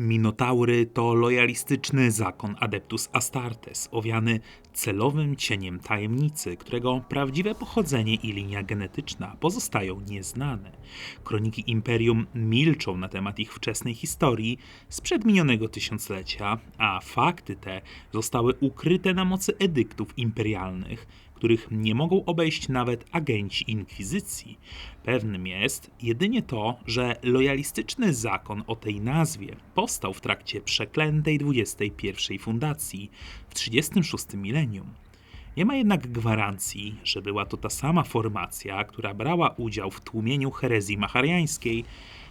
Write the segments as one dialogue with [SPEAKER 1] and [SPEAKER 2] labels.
[SPEAKER 1] Minotaury to lojalistyczny zakon Adeptus Astartes, owiany celowym cieniem tajemnicy, którego prawdziwe pochodzenie i linia genetyczna pozostają nieznane. Kroniki Imperium milczą na temat ich wczesnej historii sprzed minionego tysiąclecia, a fakty te zostały ukryte na mocy edyktów imperialnych, których nie mogą obejść nawet agenci inkwizycji. Pewnym jest jedynie to, że lojalistyczny zakon o tej nazwie powstał w trakcie przeklętej 21 fundacji w 36 milenium. Nie ma jednak gwarancji, że była to ta sama formacja, która brała udział w tłumieniu herezji machariańskiej,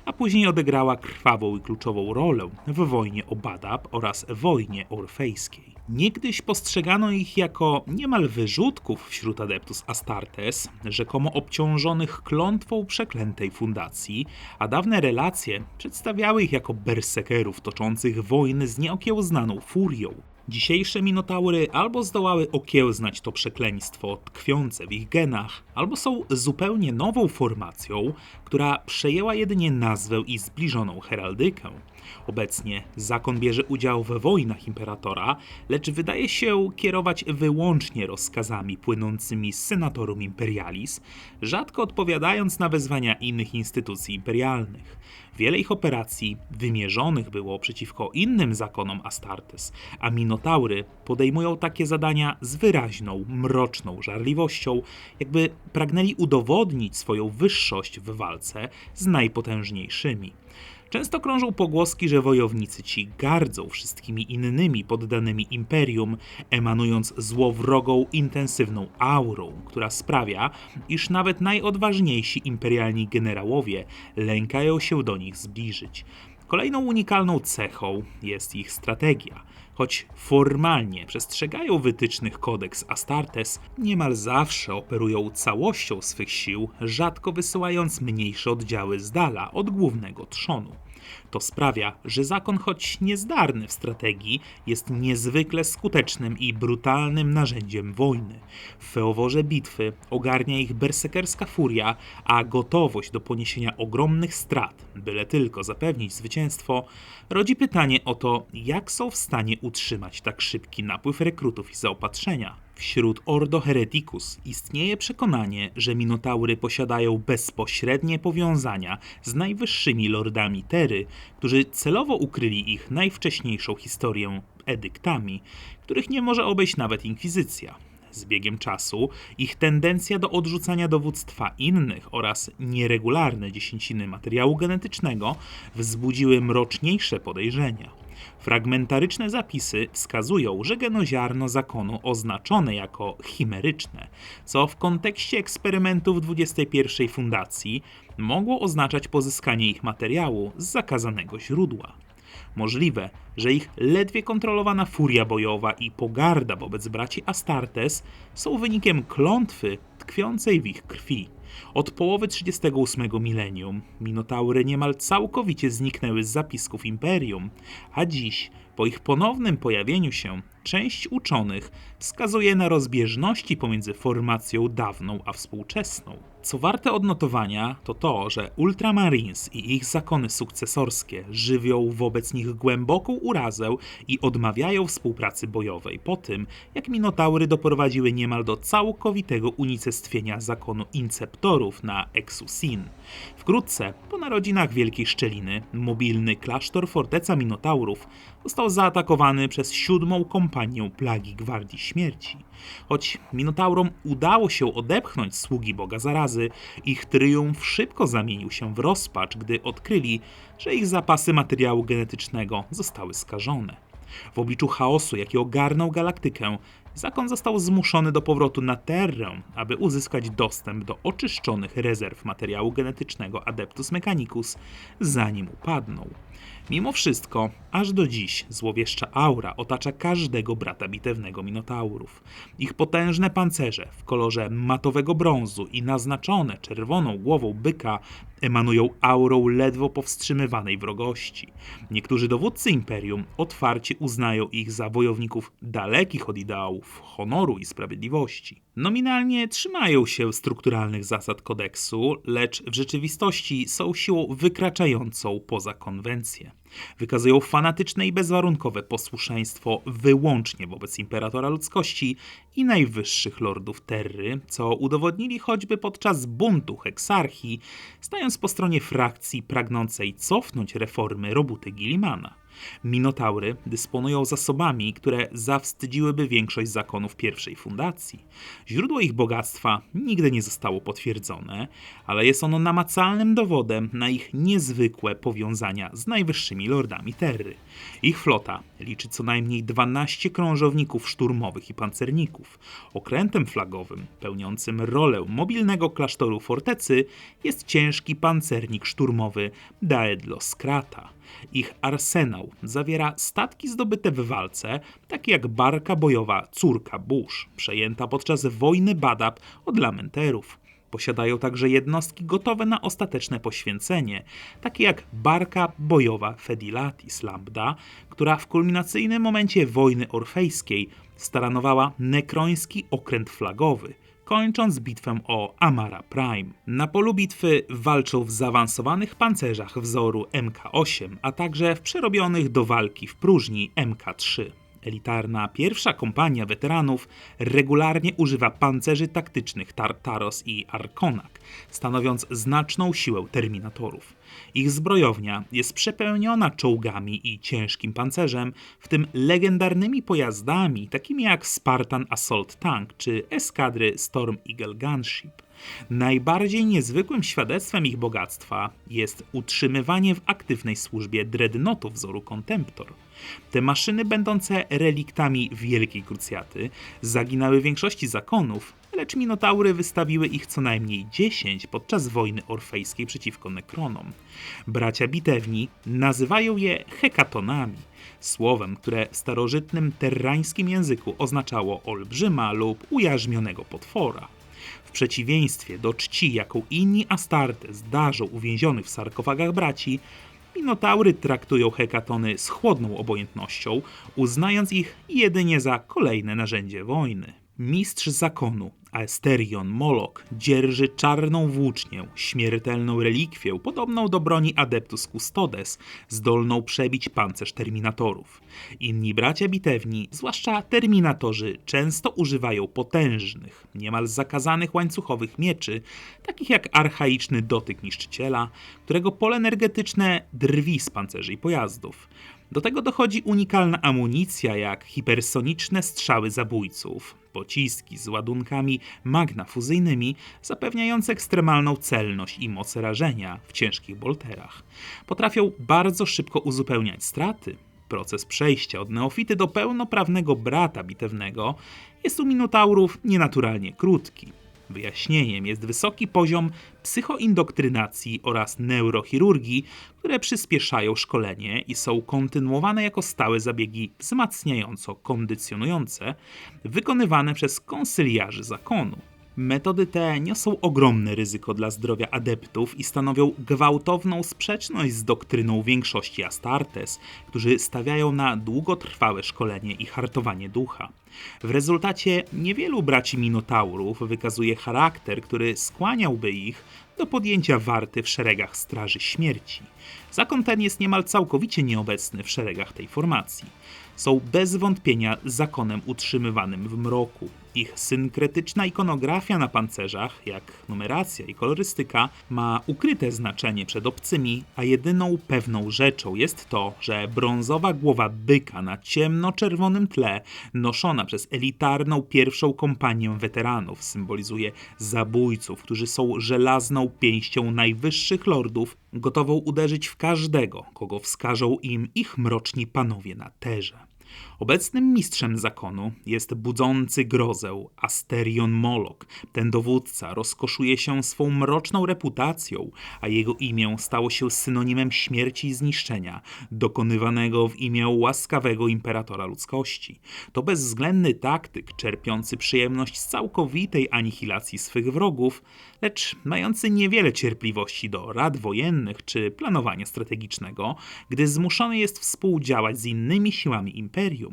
[SPEAKER 1] a później odegrała krwawą i kluczową rolę w wojnie o Badab oraz wojnie orfejskiej. Niegdyś postrzegano ich jako niemal wyrzutków wśród adeptus Astartes, rzekomo obciążonych klątwą przeklętej fundacji, a dawne relacje przedstawiały ich jako bersekerów toczących wojny z nieokiełznaną furią. Dzisiejsze minotaury albo zdołały okiełznać to przekleństwo tkwiące w ich genach, albo są zupełnie nową formacją, która przejęła jedynie nazwę i zbliżoną heraldykę. Obecnie zakon bierze udział we wojnach imperatora, lecz wydaje się kierować wyłącznie rozkazami płynącymi z Senatorum Imperialis, rzadko odpowiadając na wezwania innych instytucji imperialnych. Wiele ich operacji wymierzonych było przeciwko innym zakonom Astartes, a Minotaury podejmują takie zadania z wyraźną, mroczną żarliwością, jakby pragnęli udowodnić swoją wyższość w walce z najpotężniejszymi. Często krążą pogłoski, że wojownicy ci gardzą wszystkimi innymi poddanymi imperium, emanując złowrogą, intensywną aurą, która sprawia, iż nawet najodważniejsi imperialni generałowie lękają się do nich zbliżyć. Kolejną unikalną cechą jest ich strategia. Choć formalnie przestrzegają wytycznych kodeks Astartes, niemal zawsze operują całością swych sił, rzadko wysyłając mniejsze oddziały z dala od głównego trzonu. To sprawia, że zakon, choć niezdarny w strategii, jest niezwykle skutecznym i brutalnym narzędziem wojny. W feoworze bitwy ogarnia ich bersekerska furia, a gotowość do poniesienia ogromnych strat, byle tylko zapewnić zwycięstwo, rodzi pytanie o to, jak są w stanie utrzymać tak szybki napływ rekrutów i zaopatrzenia. Wśród Ordo Hereticus istnieje przekonanie, że Minotaury posiadają bezpośrednie powiązania z najwyższymi lordami Tery, którzy celowo ukryli ich najwcześniejszą historię edyktami, których nie może obejść nawet inkwizycja. Z biegiem czasu ich tendencja do odrzucania dowództwa innych oraz nieregularne dziesięciny materiału genetycznego wzbudziły mroczniejsze podejrzenia. Fragmentaryczne zapisy wskazują, że genoziarno zakonu oznaczone jako chimeryczne, co w kontekście eksperymentów 21 fundacji mogło oznaczać pozyskanie ich materiału z zakazanego źródła. Możliwe, że ich ledwie kontrolowana furia bojowa i pogarda wobec braci Astartes są wynikiem klątwy tkwiącej w ich krwi. Od połowy 38 milenium Minotaury niemal całkowicie zniknęły z zapisków Imperium, a dziś, po ich ponownym pojawieniu się, część uczonych wskazuje na rozbieżności pomiędzy formacją dawną a współczesną. Co warte odnotowania, to to, że Ultramarines i ich zakony sukcesorskie żywią wobec nich głęboką urazę i odmawiają współpracy bojowej po tym, jak Minotaury doprowadziły niemal do całkowitego unicestwienia zakonu Inceptorów na Exusin. Wkrótce, po narodzinach Wielkiej Szczeliny, mobilny klasztor Forteca Minotaurów został zaatakowany przez siódmą kompanię Plagi Gwardii Śmierci. Choć Minotaurom udało się odepchnąć sługi Boga Zarazy, ich triumf szybko zamienił się w rozpacz, gdy odkryli, że ich zapasy materiału genetycznego zostały skażone. W obliczu chaosu, jaki ogarnął galaktykę, zakon został zmuszony do powrotu na Terrę, aby uzyskać dostęp do oczyszczonych rezerw materiału genetycznego Adeptus Mechanicus, zanim upadną. Mimo wszystko, aż do dziś złowieszcza aura otacza każdego brata bitewnego Minotaurów. Ich potężne pancerze w kolorze matowego brązu i naznaczone czerwoną głową byka emanują aurą ledwo powstrzymywanej wrogości. Niektórzy dowódcy imperium otwarcie uznają ich za wojowników dalekich od ideałów honoru i sprawiedliwości. Nominalnie trzymają się strukturalnych zasad kodeksu, lecz w rzeczywistości są siłą wykraczającą poza konwencję. Wykazują fanatyczne i bezwarunkowe posłuszeństwo wyłącznie wobec imperatora ludzkości i najwyższych lordów Terry, co udowodnili choćby podczas buntu Heksarchii, stając po stronie frakcji pragnącej cofnąć reformy roboty Gillimana. Minotaury dysponują zasobami, które zawstydziłyby większość zakonów pierwszej fundacji. Źródło ich bogactwa nigdy nie zostało potwierdzone, ale jest ono namacalnym dowodem na ich niezwykłe powiązania z najwyższymi lordami Terry. Ich flota liczy co najmniej 12 krążowników szturmowych i pancerników. Okrętem flagowym, pełniącym rolę mobilnego klasztoru fortecy, jest ciężki pancernik szturmowy Daedlo Skrata. Ich arsenał zawiera statki zdobyte w walce, takie jak barka bojowa Córka Bush, przejęta podczas wojny Badab od Lamenterów. Posiadają także jednostki gotowe na ostateczne poświęcenie, takie jak barka bojowa Fedilatis Lambda, która w kulminacyjnym momencie wojny orfejskiej staranowała nekroński okręt flagowy – kończąc bitwę o Amara Prime. Na polu bitwy walczą w zaawansowanych pancerzach wzoru MK8, a także w przerobionych do walki w próżni MK3. Elitarna pierwsza kompania weteranów regularnie używa pancerzy taktycznych Tartaros i Arkonak, stanowiąc znaczną siłę terminatorów. Ich zbrojownia jest przepełniona czołgami i ciężkim pancerzem, w tym legendarnymi pojazdami takimi jak Spartan Assault Tank czy eskadry Storm Eagle Gunship. Najbardziej niezwykłym świadectwem ich bogactwa jest utrzymywanie w aktywnej służbie dreadnoughtów wzoru Contemptor. Te maszyny, będące reliktami Wielkiej Krucjaty, zaginały większości zakonów, lecz Minotaury wystawiły ich co najmniej 10 podczas wojny orfejskiej przeciwko Nekronom. Bracia bitewni nazywają je hekatonami, słowem, które w starożytnym terrańskim języku oznaczało olbrzyma lub ujarzmionego potwora. W przeciwieństwie do czci, jaką inni Astartes darzą uwięzionych w sarkofagach braci, Minotaury traktują hekatony z chłodną obojętnością, uznając ich jedynie za kolejne narzędzie wojny. Mistrz zakonu, Aesterion Molok, dzierży czarną włócznię, śmiertelną relikwię, podobną do broni Adeptus Custodes, zdolną przebić pancerz terminatorów. Inni bracia bitewni, zwłaszcza terminatorzy, często używają potężnych, niemal zakazanych łańcuchowych mieczy, takich jak archaiczny dotyk niszczyciela, którego pole energetyczne drwi z pancerzy i pojazdów. Do tego dochodzi unikalna amunicja, jak hipersoniczne strzały zabójców, pociski z ładunkami magnafuzyjnymi, zapewniające ekstremalną celność i moc rażenia w ciężkich bolterach. Potrafią bardzo szybko uzupełniać straty. Proces przejścia od neofity do pełnoprawnego brata bitewnego jest u minotaurów nienaturalnie krótki. Wyjaśnieniem jest wysoki poziom psychoindoktrynacji oraz neurochirurgii, które przyspieszają szkolenie i są kontynuowane jako stałe zabiegi wzmacniająco-kondycjonujące, wykonywane przez konsyliarzy zakonu. Metody te niosą ogromne ryzyko dla zdrowia adeptów i stanowią gwałtowną sprzeczność z doktryną większości Astartes, którzy stawiają na długotrwałe szkolenie i hartowanie ducha. W rezultacie niewielu braci Minotaurów wykazuje charakter, który skłaniałby ich do podjęcia warty w szeregach Straży Śmierci. Zakon ten jest niemal całkowicie nieobecny w szeregach tej formacji. Są bez wątpienia zakonem utrzymywanym w mroku. Ich synkretyczna ikonografia na pancerzach, jak numeracja i kolorystyka, ma ukryte znaczenie przed obcymi, a jedyną pewną rzeczą jest to, że brązowa głowa byka na ciemno-czerwonym tle, noszona przez elitarną pierwszą kompanię weteranów, symbolizuje zabójców, którzy są żelazną pięścią najwyższych lordów, gotową uderzyć w każdego, kogo wskażą im ich mroczni panowie na terze. Obecnym mistrzem zakonu jest budzący grozę Asterion Molok. Ten dowódca rozkoszuje się swą mroczną reputacją, a jego imię stało się synonimem śmierci i zniszczenia, dokonywanego w imię łaskawego imperatora ludzkości. To bezwzględny taktyk, czerpiący przyjemność z całkowitej anihilacji swych wrogów, lecz mający niewiele cierpliwości do rad wojennych czy planowania strategicznego, gdy zmuszony jest współdziałać z innymi siłami imperium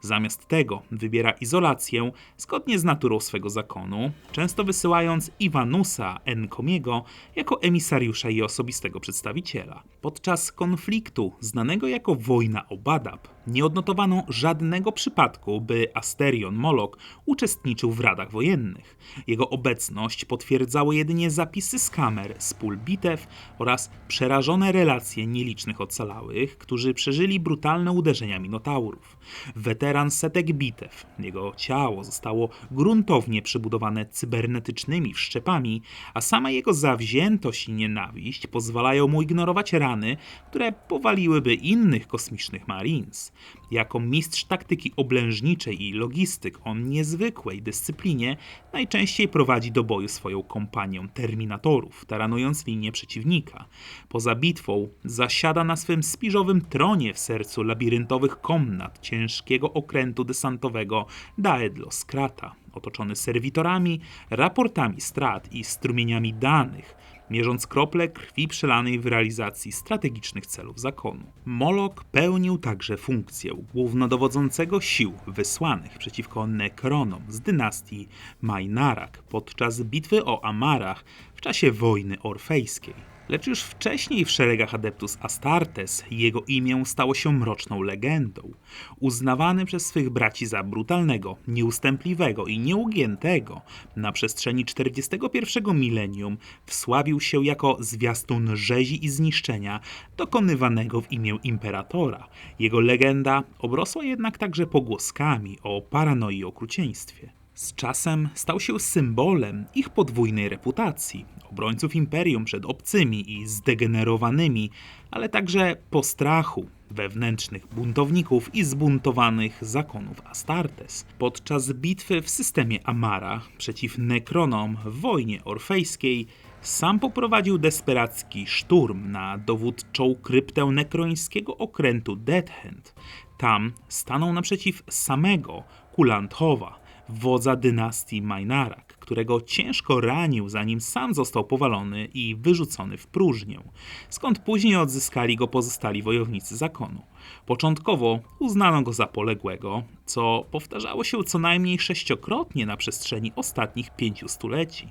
[SPEAKER 1] Zamiast tego wybiera izolację zgodnie z naturą swego zakonu, często wysyłając Iwanusa Enkomiego jako emisariusza i osobistego przedstawiciela. Podczas konfliktu, znanego jako wojna o Badab, nie odnotowano żadnego przypadku, by Asterion Molok uczestniczył w radach wojennych. Jego obecność potwierdzały jedynie zapisy z kamer, z pól bitew oraz przerażone relacje nielicznych ocalałych, którzy przeżyli brutalne uderzenia minotaurów. Weteran setek bitew, jego ciało zostało gruntownie przebudowane cybernetycznymi wszczepami, a sama jego zawziętość i nienawiść pozwalają mu ignorować rany, które powaliłyby innych kosmicznych Marines. Jako mistrz taktyki oblężniczej i logistyk o niezwykłej dyscyplinie, najczęściej prowadzi do boju swoją kompanię terminatorów, taranując linię przeciwnika. Poza bitwą zasiada na swym spiżowym tronie w sercu labiryntowych komnat ciężkiego okrętu desantowego Daedlos Krata, otoczony serwitorami, raportami strat i strumieniami danych, mierząc krople krwi przelanej w realizacji strategicznych celów zakonu. Molok pełnił także funkcję głównodowodzącego sił wysłanych przeciwko Nekronom z dynastii Majnarak podczas bitwy o Amarach w czasie wojny orfejskiej. Lecz już wcześniej w szeregach Adeptus Astartes jego imię stało się mroczną legendą. Uznawany przez swych braci za brutalnego, nieustępliwego i nieugiętego, na przestrzeni 41 milenium wsławił się jako zwiastun rzezi i zniszczenia dokonywanego w imię imperatora. Jego legenda obrosła jednak także pogłoskami o paranoi i okrucieństwie. Z czasem stał się symbolem ich podwójnej reputacji, obrońców imperium przed obcymi i zdegenerowanymi, ale także postrachu wewnętrznych buntowników i zbuntowanych zakonów Astartes. Podczas bitwy w systemie Amara przeciw Nekronom w wojnie orfejskiej sam poprowadził desperacki szturm na dowódczą kryptę nekrońskiego okrętu Deadhand. Tam stanął naprzeciw samego Kulanthowa, wodza dynastii Majnarak, którego ciężko ranił, zanim sam został powalony i wyrzucony w próżnię, skąd później odzyskali go pozostali wojownicy zakonu. Początkowo uznano go za poległego, co powtarzało się co najmniej sześciokrotnie na przestrzeni ostatnich pięciu stuleci.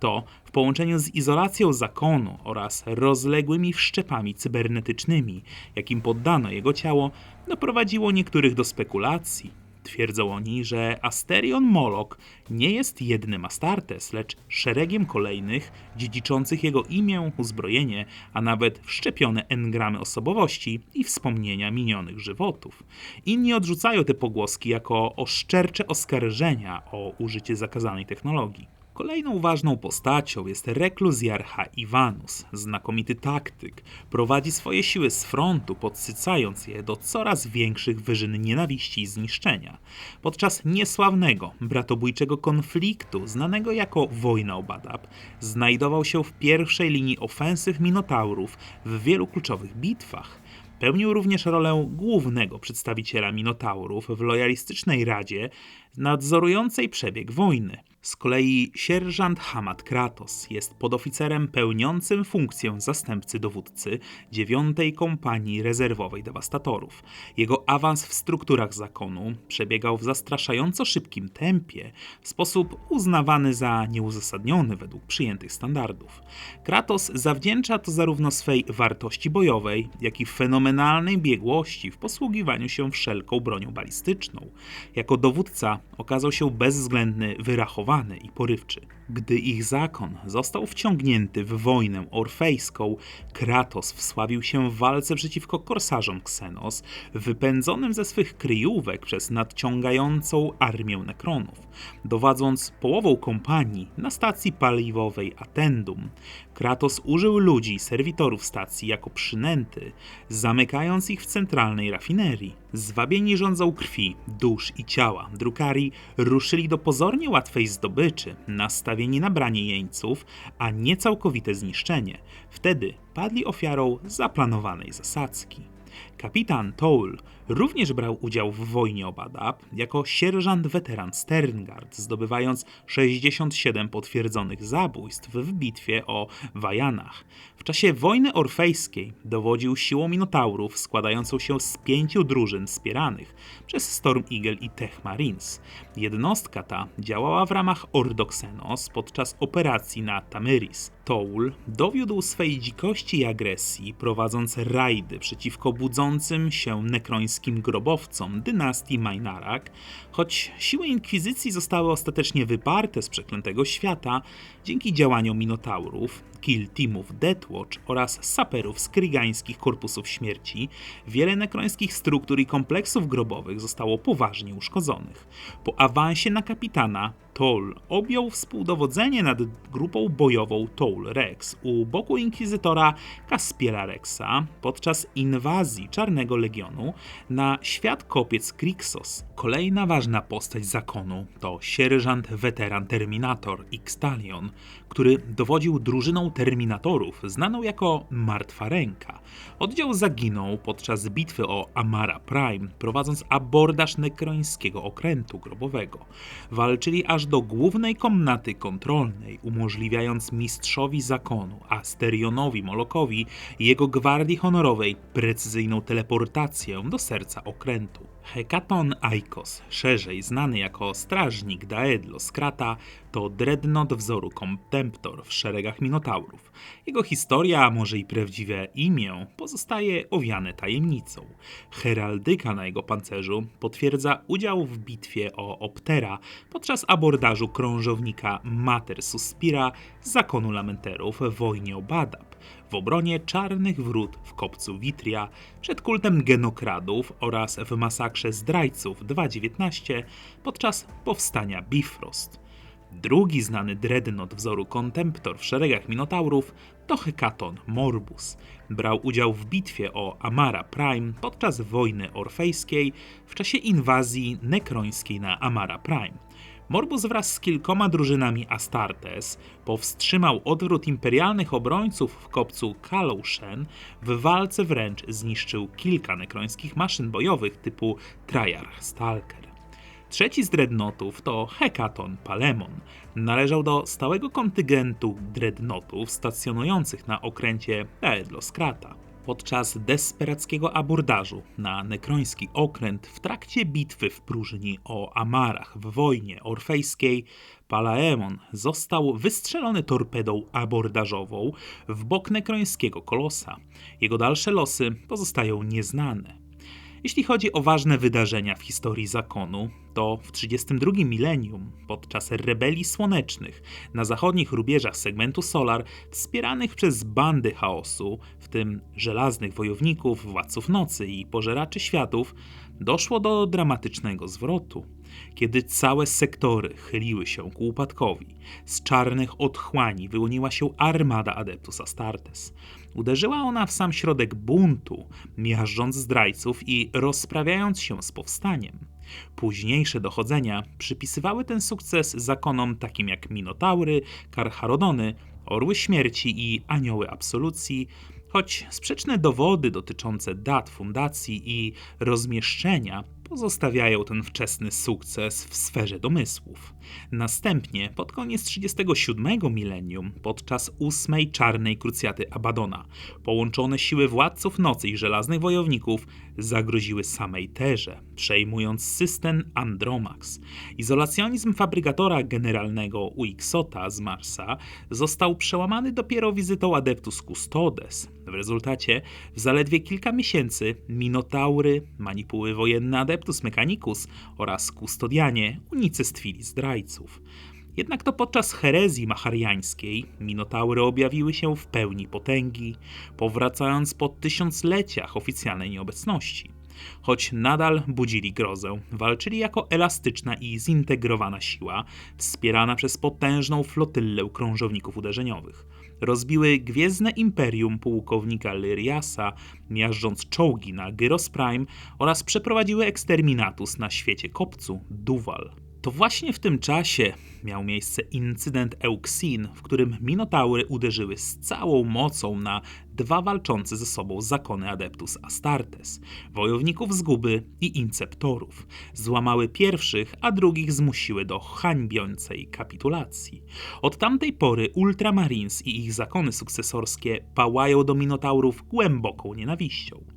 [SPEAKER 1] To w połączeniu z izolacją zakonu oraz rozległymi wszczepami cybernetycznymi, jakim poddano jego ciało, doprowadziło niektórych do spekulacji, Twierdzą oni, że Asterion Moloch nie jest jednym Astartes, lecz szeregiem kolejnych, dziedziczących jego imię, uzbrojenie, a nawet wszczepione engramy osobowości i wspomnienia minionych żywotów. Inni odrzucają te pogłoski jako oszczercze oskarżenia o użycie zakazanej technologii. Kolejną ważną postacią jest rekluzjarcha Iwanus, znakomity taktyk. Prowadzi swoje siły z frontu, podsycając je do coraz większych wyżyn nienawiści i zniszczenia. Podczas niesławnego, bratobójczego konfliktu, znanego jako Wojna o Badab, znajdował się w pierwszej linii ofensyw Minotaurów w wielu kluczowych bitwach. Pełnił również rolę głównego przedstawiciela Minotaurów w lojalistycznej radzie nadzorującej przebieg wojny. Z kolei sierżant Hamad Kratos jest podoficerem pełniącym funkcję zastępcy dowódcy 9 Kompanii Rezerwowej Dewastatorów. Jego awans w strukturach zakonu przebiegał w zastraszająco szybkim tempie, w sposób uznawany za nieuzasadniony według przyjętych standardów. Kratos zawdzięcza to zarówno swej wartości bojowej, jak i fenomenalnej biegłości w posługiwaniu się wszelką bronią balistyczną. Jako dowódca okazał się bezwzględny, wyrachowany i porywczy. Gdy ich zakon został wciągnięty w wojnę orfejską, Kratos wsławił się w walce przeciwko korsarzom Xenos, wypędzonym ze swych kryjówek przez nadciągającą armię Nekronów, dowadząc połową kompanii na stacji paliwowej Attendum. Kratos użył ludzi, serwitorów stacji jako przynęty, zamykając ich w centralnej rafinerii. Zwabieni rządzą krwi, dusz i ciała, drukari ruszyli do pozornie łatwej zdobyczy, nastawieni na branie jeńców, a nie całkowite zniszczenie. Wtedy padli ofiarą zaplanowanej zasadzki. Kapitan Toul również brał udział w wojnie o Badab jako sierżant weteran Sterngard, zdobywając 67 potwierdzonych zabójstw w bitwie o Wajanach. W czasie wojny orfejskiej dowodził siłą Minotaurów składającą się z pięciu drużyn wspieranych przez Storm Eagle i Tech Marines. Jednostka ta działała w ramach Ordoxenos podczas operacji na Tamyris. Toul dowiódł swej dzikości i agresji, prowadząc rajdy przeciwko budzącym się nekrońskim grobowcom dynastii Majnarak, choć siły Inkwizycji zostały ostatecznie wyparte z przeklętego świata dzięki działaniom Minotaurów, kill teamów Deathwatch oraz saperów z krygańskich korpusów śmierci, wiele nekrońskich struktur i kompleksów grobowych zostało poważnie uszkodzonych. Po awansie na kapitana Toll objął współdowodzenie nad grupą bojową Toll Rex u boku inkwizytora Caspiela Rexa podczas inwazji Czarnego Legionu na świat kopiec Krixos. Kolejna ważna postać zakonu to sierżant weteran Terminator Xtalion, który dowodził drużyną Terminatorów znaną jako Martwa Ręka. Oddział zaginął podczas bitwy o Amara Prime, prowadząc abordaż nekrońskiego okrętu grobowego. Walczyli aż do głównej komnaty kontrolnej, umożliwiając mistrzowi zakonu, Asterionowi Molokowi i jego gwardii honorowej precyzyjną teleportację do serca okrętu. Hekaton Aikos, szerzej znany jako strażnik Daedlos Krata, to dreadnought wzoru Contemptor w szeregach Minotaurów. Jego historia, a może i prawdziwe imię, pozostaje owiane tajemnicą. Heraldyka na jego pancerzu potwierdza udział w bitwie o Optera podczas abordażu krążownika Mater Suspira z zakonu Lamenterów w wojnie o Badab w obronie czarnych wrót w kopcu Witria, przed kultem genokradów oraz w masakrze zdrajców 2.19 podczas powstania Bifrost. Drugi znany dreadnought wzoru Contemptor w szeregach Minotaurów to Hekaton Morbus. Brał udział w bitwie o Amara Prime podczas wojny orfejskiej w czasie inwazji nekrońskiej na Amara Prime. Morbus wraz z kilkoma drużynami Astartes powstrzymał odwrót imperialnych obrońców w kopcu Kaloushen, w walce wręcz zniszczył kilka nekrońskich maszyn bojowych typu Triarch Stalker. Trzeci z dreadnoughtów to Hekaton Palemon. Należał do stałego kontyngentu dreadnoughtów stacjonujących na okręcie Daedlos Krata. Podczas desperackiego abordażu na nekroński okręt w trakcie bitwy w próżni o Amarach w wojnie orfejskiej, Palaemon został wystrzelony torpedą abordażową w bok nekrońskiego kolosa. Jego dalsze losy pozostają nieznane. Jeśli chodzi o ważne wydarzenia w historii zakonu, to w 32 milenium, podczas rebelii słonecznych na zachodnich rubieżach segmentu Solar, wspieranych przez bandy chaosu, w tym żelaznych wojowników, władców nocy i pożeraczy światów, doszło do dramatycznego zwrotu. Kiedy całe sektory chyliły się ku upadkowi, z czarnych otchłani wyłoniła się armada Adeptus Astartes. Uderzyła ona w sam środek buntu, miażdżąc zdrajców i rozprawiając się z powstaniem. Późniejsze dochodzenia przypisywały ten sukces zakonom takim jak Minotaury, Karcharodony, Orły Śmierci i Anioły Absolucji, choć sprzeczne dowody dotyczące dat fundacji i rozmieszczenia pozostawiają ten wczesny sukces w sferze domysłów. Następnie, pod koniec 37 milenium, podczas ósmej czarnej krucjaty Abadona, połączone siły władców nocy i żelaznych wojowników zagroziły samej Terze, przejmując system Andromax. Izolacjonizm fabrykatora generalnego Uixota z Marsa został przełamany dopiero wizytą Adeptus Custodes. W rezultacie, w zaledwie kilka miesięcy, Minotaury, manipuły wojenne Adeptus Mechanicus oraz Kustodianie unicestwili zdrajców. Jednak to podczas herezji machariańskiej Minotaury objawiły się w pełni potęgi, powracając po tysiącleciach oficjalnej nieobecności. Choć nadal budzili grozę, walczyli jako elastyczna i zintegrowana siła, wspierana przez potężną flotyllę krążowników uderzeniowych. Rozbiły gwiezdne imperium pułkownika Lyriasa, miażdżąc czołgi na Gyros Prime oraz przeprowadziły eksterminatus na świecie kopcu Duval. To właśnie w tym czasie miał miejsce incydent Euxin, w którym Minotaury uderzyły z całą mocą na dwa walczące ze sobą zakony Adeptus Astartes, wojowników zguby i inceptorów. Złamały pierwszych, a drugich zmusiły do hańbiącej kapitulacji. Od tamtej pory Ultramarines i ich zakony sukcesorskie pałają do Minotaurów głęboką nienawiścią.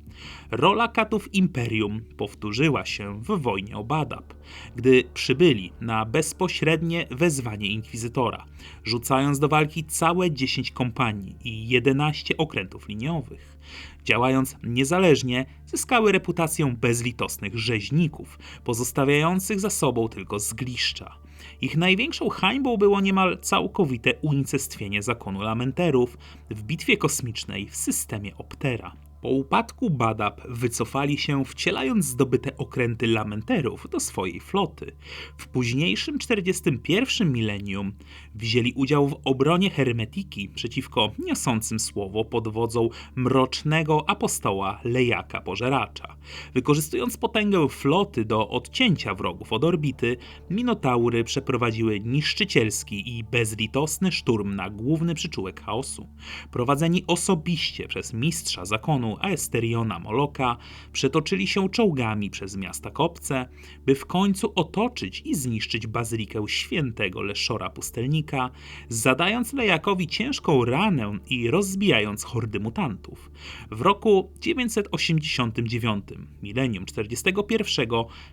[SPEAKER 1] Rola katów Imperium powtórzyła się w wojnie o Badab, gdy przybyli na bezpośrednie wezwanie inkwizytora, rzucając do walki całe 10 kompanii i 11 okrętów liniowych. Działając niezależnie, zyskały reputację bezlitosnych rzeźników, pozostawiających za sobą tylko zgliszcza. Ich największą hańbą było niemal całkowite unicestwienie zakonu lamenterów w bitwie kosmicznej w systemie Optera. Po upadku Badab wycofali się, wcielając zdobyte okręty lamenterów do swojej floty. W późniejszym 41 milenium wzięli udział w obronie Hermetiki przeciwko niosącym słowo pod wodzą mrocznego apostoła Lejaka Pożeracza. Wykorzystując potęgę floty do odcięcia wrogów od orbity, Minotaury przeprowadziły niszczycielski i bezlitosny szturm na główny przyczółek chaosu. Prowadzeni osobiście przez mistrza zakonu Aesteriona Moloka, przetoczyli się czołgami przez miasta kopce, by w końcu otoczyć i zniszczyć bazylikę świętego Leszora Pustelnika, zadając Lejakowi ciężką ranę i rozbijając hordy mutantów. W roku 989, milenium 41,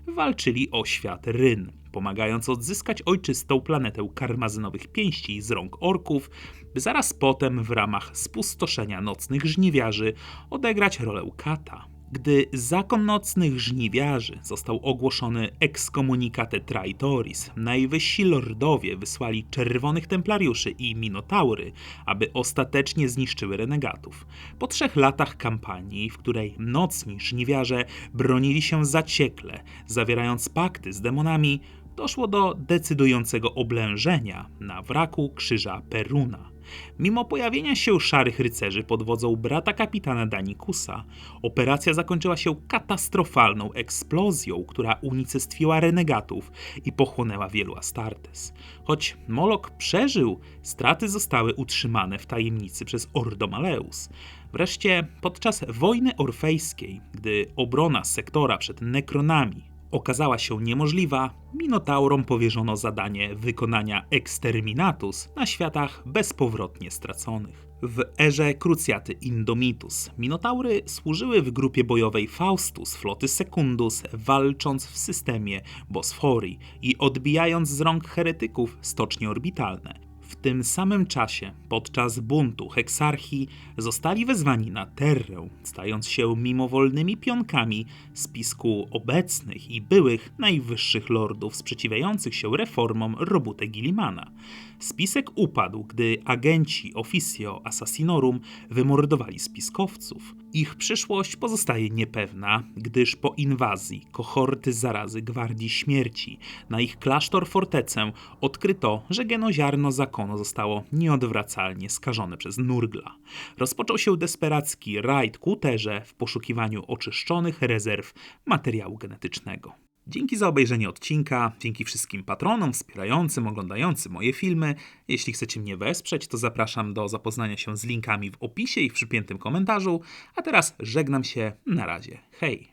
[SPEAKER 1] walczyli o świat Ryn, pomagając odzyskać ojczystą planetę karmazynowych pięści z rąk orków, by zaraz potem w ramach spustoszenia nocnych żniwiarzy odegrać rolę kata. Gdy zakon nocnych żniwiarzy został ogłoszony excommunicate traitoris, najwyżsi lordowie wysłali czerwonych templariuszy i minotaury, aby ostatecznie zniszczyły renegatów. Po trzech latach kampanii, w której nocni żniwiarze bronili się zaciekle, zawierając pakty z demonami, doszło do decydującego oblężenia na wraku krzyża Peruna. Mimo pojawienia się szarych rycerzy pod wodzą brata kapitana Danikusa, operacja zakończyła się katastrofalną eksplozją, która unicestwiła renegatów i pochłonęła wielu Astartes. Choć Molok przeżył, straty zostały utrzymane w tajemnicy przez Ordomaleus. Wreszcie podczas wojny orfejskiej, gdy obrona sektora przed nekronami okazała się niemożliwa, Minotaurom powierzono zadanie wykonania exterminatus na światach bezpowrotnie straconych. W erze krucjaty Indomitus Minotaury służyły w grupie bojowej Faustus floty Secundus, walcząc w systemie Bosforii i odbijając z rąk heretyków stocznie orbitalne. Tym samym czasie, podczas buntu Heksarchii, zostali wezwani na Terrę, stając się mimowolnymi pionkami spisku obecnych i byłych najwyższych lordów sprzeciwiających się reformom Robute Gilimana. Spisek upadł, gdy agenci Officio Assassinorum wymordowali spiskowców. Ich przyszłość pozostaje niepewna, gdyż po inwazji kohorty zarazy Gwardii Śmierci na ich klasztor fortecę odkryto, że genoziarno zakonu zostało nieodwracalnie skażone przez Nurgla. Rozpoczął się desperacki rajd ku Terze w poszukiwaniu oczyszczonych rezerw materiału genetycznego. Dzięki za obejrzenie odcinka, dzięki wszystkim patronom wspierającym, oglądającym moje filmy. Jeśli chcecie mnie wesprzeć, to zapraszam do zapoznania się z linkami w opisie i w przypiętym komentarzu. A teraz żegnam się, na razie, hej!